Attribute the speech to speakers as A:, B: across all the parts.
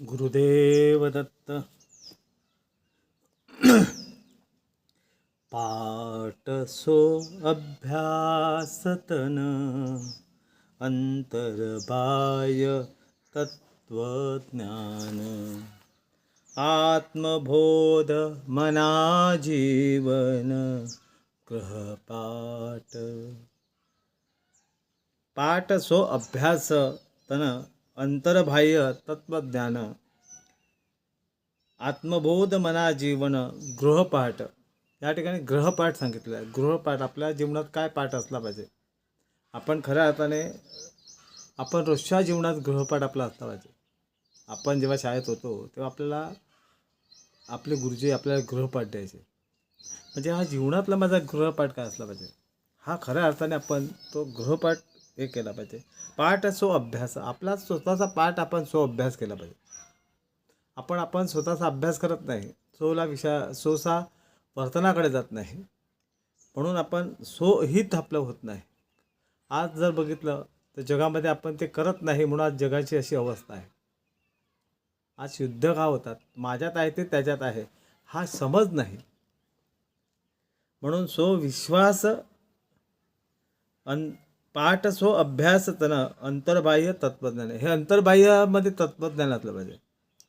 A: गुरुदेव दत्त पाटसो अभ्यासतन अंतर्बाय तत्वज्ञान आत्मबोध मना जीवन ग्रहपाठ। पाठ सो अंतर्बाह्य तत्वज्ञान आत्मबोध मना जीवन गृहपाठ. या ठिकाणी ग्रहपाठ सांगितलं आहे. गृहपाठ आपल्या जीवनात काय पाठ असला पाहिजे? आपण खऱ्या अर्थाने आपण रोजच्या जीवनात गृहपाठ आपला असला पाहिजे. आपण जेव्हा शाळेत होतो तेव्हा आपल्याला आपले गुरुजी आपल्याला गृहपाठ द्यायचे. म्हणजे हा जीवनातला माझा गृहपाठ काय असला पाहिजे? हा खऱ्या अर्थाने आपण तो गृहपाठ हे केला पाहिजे. पाठ सो अभ्यास. आपला स्वतःचा पाठ आपण सो अभ्यास केला पाहिजे. आपण आपण स्वतःचा अभ्यास करत नाही. सोला विषा सोसा वर्तनाकडे जात नाही. म्हणून आपण सोहित आपलं होत नाही. आज जर बघितलं तर जगामध्ये आपण ते करत नाही म्हणून आज जगाची अशी अवस्था आहे. आज युद्ध का होतात? माझ्यात आहे ते त्याच्यात आहे. हा समज नाही. म्हणून सो विश्वास अन पाठ सो अभ्यास तन अंतर्बाह्य तत्त्वज्ञान. हे अंतर्बाह्यामध्ये तत्त्वज्ञान असलं पाहिजे.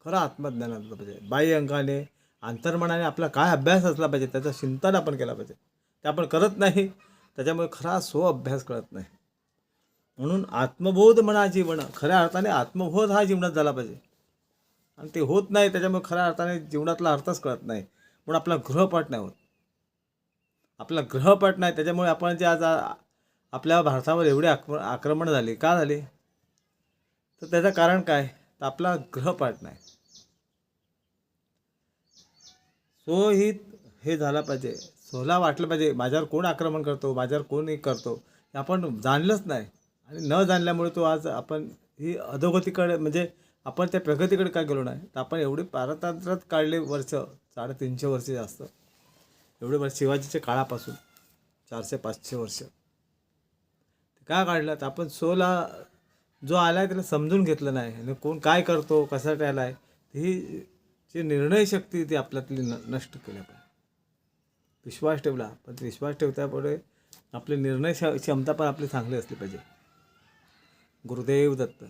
A: खरं आत्मज्ञान असलं पाहिजे. बाह्य अंगाने अंतर्मनाने आपला काय अभ्यास असला पाहिजे त्याचं चिंतन आपण केला पाहिजे. ते आपण करत नाही त्याच्यामुळे खरा सो अभ्यास कळत नाही. म्हणून आत्मबोध म्हणा जीवन खऱ्या अर्थाने आत्मबोध हा जीवनात झाला पाहिजे. आणि ते होत नाही त्याच्यामुळे खऱ्या अर्थाने जीवनातला अर्थच कळत नाही. म्हणून आपला ग्रहपाठ नाही होत. आपला ग्रहपाठ नाही त्याच्यामुळे आपण जे आज आपल्या भारतावर एवढे आक्र आक्रमण झाले. का झाले? तर त्याचं कारण काय? तर आपला ग्रहपाठ नाही. सोहित हे झाला पाहिजे. सोला वाटलं पाहिजे माझ्यावर कोण आक्रमण करतो? माझ्यावर कोण हे करतो? हे आपण जाणलंच नाही. आणि न जाणल्यामुळे तो आज आपण ही अधोगतीकडे म्हणजे आपण त्या प्रगतीकडे काय गेलो नाही? तर आपण एवढे पारतंत्र्यात काढले वर्ष साडेतीनशे वर्ष जास्त. एवढे वर्ष शिवाजीच्या काळापासून चारशे पाचशे वर्ष. का काढलं तर आपण सोला जो आला आहे त्याला समजून घेतलं नाही. आणि कोण काय करतो कसा टायला आहे ही जी निर्णय शक्ती ती आपल्यातली न नष्ट केल्या पाहिजे विश्वास ठेवला पण विश्वास ठेवत्यापुढे आपली निर्णय क्ष- क्षमता पण आपली चांगली असली पाहिजे. गुरुदेव दत्त.